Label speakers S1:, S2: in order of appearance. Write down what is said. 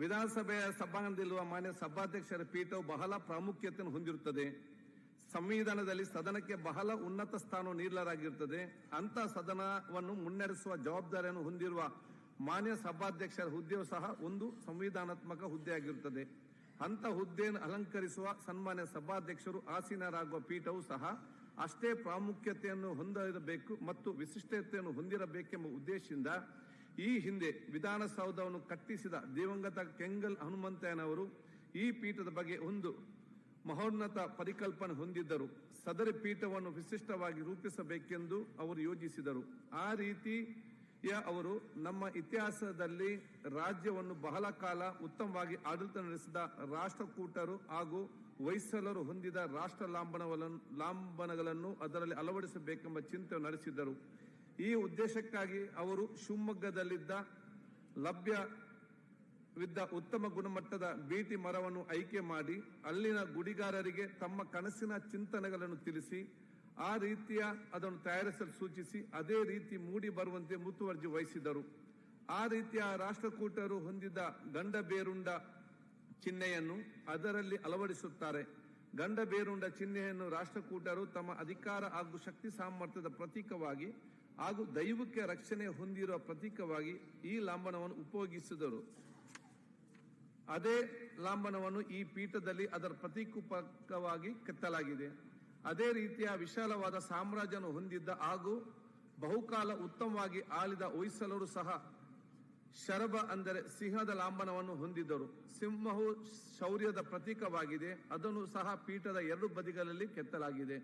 S1: ವಿಧಾನಸಭೆಯ ಸಭಾಂಗಣದಲ್ಲಿರುವ ಮಾನ್ಯ ಸಭಾಧ್ಯಕ್ಷರ ಪೀಠವು ಬಹಳ ಪ್ರಾಮುಖ್ಯತೆಯನ್ನು ಹೊಂದಿರುತ್ತದೆ. ಸಂವಿಧಾನದಲ್ಲಿ ಸದನಕ್ಕೆ ಬಹಳ ಉನ್ನತ ಸ್ಥಾನ ನೀಡಲಾಗಿರುತ್ತದೆ. ಅಂತ ಸದನವನ್ನು ಮುನ್ನಡೆಸುವ ಜವಾಬ್ದಾರಿಯನ್ನು ಹೊಂದಿರುವ ಮಾನ್ಯ ಸಭಾಧ್ಯಕ್ಷರ ಹುದ್ದೆಯು ಸಹ ಒಂದು ಸಂವಿಧಾನಾತ್ಮಕ ಹುದ್ದೆಯಾಗಿರುತ್ತದೆ. ಅಂತ ಹುದ್ದೆಯನ್ನು ಅಲಂಕರಿಸುವ ಸನ್ಮಾನ್ಯ ಸಭಾಧ್ಯಕ್ಷರು ಆಸೀನರಾಗುವ ಪೀಠವು ಸಹ ಅಷ್ಟೇ ಪ್ರಾಮುಖ್ಯತೆಯನ್ನು ಹೊಂದಿರಬೇಕು ಮತ್ತು ವಿಶಿಷ್ಟತೆಯನ್ನು ಹೊಂದಿರಬೇಕೆಂಬ ಉದ್ದೇಶದಿಂದ ಈ ಹಿಂದೆ ವಿಧಾನಸೌಧವನ್ನು ಕಟ್ಟಿಸಿದ ದಿವಂಗತ ಕೆಂಗಲ್ ಹನುಮಂತಯ್ಯನವರು ಈ ಪೀಠದ ಬಗ್ಗೆ ಒಂದು ಮಹೋನ್ನತ ಪರಿಕಲ್ಪನೆ ಹೊಂದಿದ್ದರು. ಸದರಿ ಪೀಠವನ್ನು ವಿಶಿಷ್ಟವಾಗಿ ರೂಪಿಸಬೇಕೆಂದು ಅವರು ಯೋಜಿಸಿದರು. ಆ ರೀತಿಯ ಅವರು ನಮ್ಮ ಇತಿಹಾಸದಲ್ಲಿ ರಾಜ್ಯವನ್ನು ಬಹಳ ಕಾಲ ಉತ್ತಮವಾಗಿ ಆಡಳಿತ ನಡೆಸಿದ ರಾಷ್ಟ್ರಕೂಟರು ಹಾಗೂ ಹೊಯ್ಸಲರು ಹೊಂದಿದ ರಾಷ್ಟ್ರ ಲಾಂಬನಗಳನ್ನು ಲಾಂಬನಗಳನ್ನು ಅದರಲ್ಲಿ ಅಳವಡಿಸಬೇಕೆಂಬ ಚಿಂತೆ ನಡೆಸಿದರು. ಈ ಉದ್ದೇಶಕ್ಕಾಗಿ ಅವರು ಶಿವಮೊಗ್ಗದಲ್ಲಿದ್ದ ಲಭ್ಯವಿದ್ದ ಉತ್ತಮ ಗುಣಮಟ್ಟದ ಬೀಟಿ ಮರವನ್ನು ಆಯ್ಕೆ ಮಾಡಿ ಅಲ್ಲಿನ ಗುಡಿಗಾರರಿಗೆ ತಮ್ಮ ಕನಸಿನ ಚಿಂತನೆಗಳನ್ನು ತಿಳಿಸಿ, ಆ ರೀತಿಯ ಅದನ್ನು ತಯಾರಿಸಲು ಸೂಚಿಸಿ, ಅದೇ ರೀತಿ ಮೂಡಿ ಬರುವಂತೆ ಮುತುವರ್ಜಿ ವಹಿಸಿದರು. ಆ ರೀತಿಯ ರಾಷ್ಟ್ರಕೂಟರು ಹೊಂದಿದ್ದ ಗಂಡ ಬೇರುಂಡ ಚಿಹ್ನೆಯನ್ನು ಅದರಲ್ಲಿ ಅಳವಡಿಸುತ್ತಾರೆ. ಗಂಡ ಬೇರುಂಡ ಚಿಹ್ನೆಯನ್ನು ರಾಷ್ಟ್ರಕೂಟರು ತಮ್ಮ ಅಧಿಕಾರ ಹಾಗೂ ಶಕ್ತಿ ಸಾಮರ್ಥ್ಯದ ಪ್ರತೀಕವಾಗಿ ಹಾಗೂ ದೈವಕ್ಕೆ ರಕ್ಷಣೆ ಹೊಂದಿರುವ ಪ್ರತೀಕವಾಗಿ ಈ ಲಾಂಬನವನ್ನು ಉಪಯೋಗಿಸಿದರು. ಅದೇ ಲಾಂಬನವನ್ನು ಈ ಪೀಠದಲ್ಲಿ ಅದರ ಪ್ರತೀಕವಾಗಿ ಕೆತ್ತಲಾಗಿದೆ ಅದೇ ರೀತಿಯ ವಿಶಾಲವಾದ ಸಾಮ್ರಾಜ್ಯವನ್ನು ಹೊಂದಿದ್ದ ಹಾಗೂ ಬಹುಕಾಲ ಉತ್ತಮವಾಗಿ ಆಳಿದ ಹೊಯ್ಸಲರು ಸಹ ಶರಬ ಅಂದರೆ ಸಿಂಹದ ಲಾಂಬನವನ್ನು ಹೊಂದಿದ್ದರು. ಸಿಂಹವು ಶೌರ್ಯದ ಪ್ರತೀಕವಾಗಿದೆ. ಅದನ್ನು ಸಹ ಪೀಠದ ಎರಡು ಬದಿಗಳಲ್ಲಿ ಕೆತ್ತಲಾಗಿದೆ.